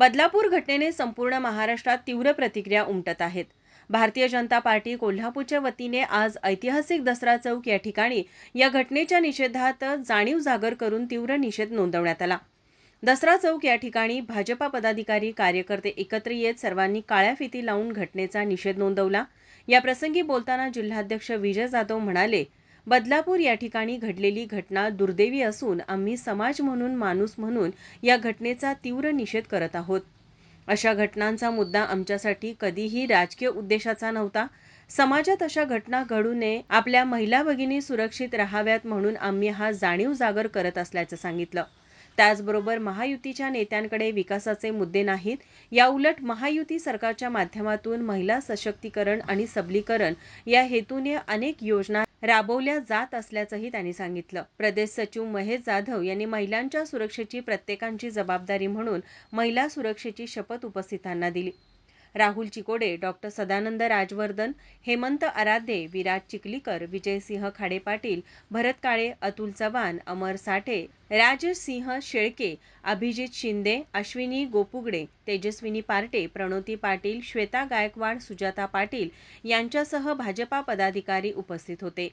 बदलापूर घटनेने संपूर्ण महाराष्ट्रात तीव्र प्रतिक्रिया उमटत आहेत. भारतीय जनता पार्टी कोल्हापूरच्या वतीने आज ऐतिहासिक दसरा चौक या ठिकाणी या घटनेच्या निषेधात जाणीव जागर करून तीव्र निषेध नोंदवण्यात आला. दसरा चौक या ठिकाणी भाजपा पदाधिकारी कार्यकर्ते एकत्र येत सर्वांनी काळ्या फिती लावून घटनेचा निषेध नोंदवला. या प्रसंगी बोलताना जिल्हाध्यक्ष विजय जाधव म्हणाले बदलापूर या ठिकाणी घडलेली घटना दुर्दैवी असून आम्ही समाज म्हणून माणूस म्हणून या घटनेचा तीव्र निषेध करत आहोत. अशा घटनांचा मुद्दा आमच्यासाठी कधीही राजकीय उद्देशाचा नव्हता. समाजात अशा घटना घडू नये आपल्या महिला भगिनी सुरक्षित राहाव्यात म्हणून आम्ही हा जाणीव जागर करत असल्याचं सांगितलं. त्याचबरोबर महायुतीच्या नेत्यांकडे विकासाचे मुद्दे नाहीत. याउलट महायुती सरकारच्या माध्यमातून महिला सशक्तीकरण आणि सबलीकरण या हेतूने अनेक योजना राबवल्या जात असल्याचंही त्यांनी सांगितलं. प्रदेश सचिव महेश जाधव यांनी महिलांच्या सुरक्षेची प्रत्येकांची जबाबदारी म्हणून महिला सुरक्षेची शपथ उपस्थितांना दिली. राहुल चिकोडे डॉक्टर सदानंद राजवर्धन हेमंत आराध्ये विराज चिखलीकर विजयसिंह खाडे पाटील भरत काळे अतुल चव्हाण अमर साठे राजसिंह शेळके अभिजित शिंदे अश्विनी गोपुगडे तेजस्विनी पार्टे प्रणोती पाटील श्वेता गायकवाड सुजाता पाटील यांच्यासह भाजपा पदाधिकारी उपस्थित होते.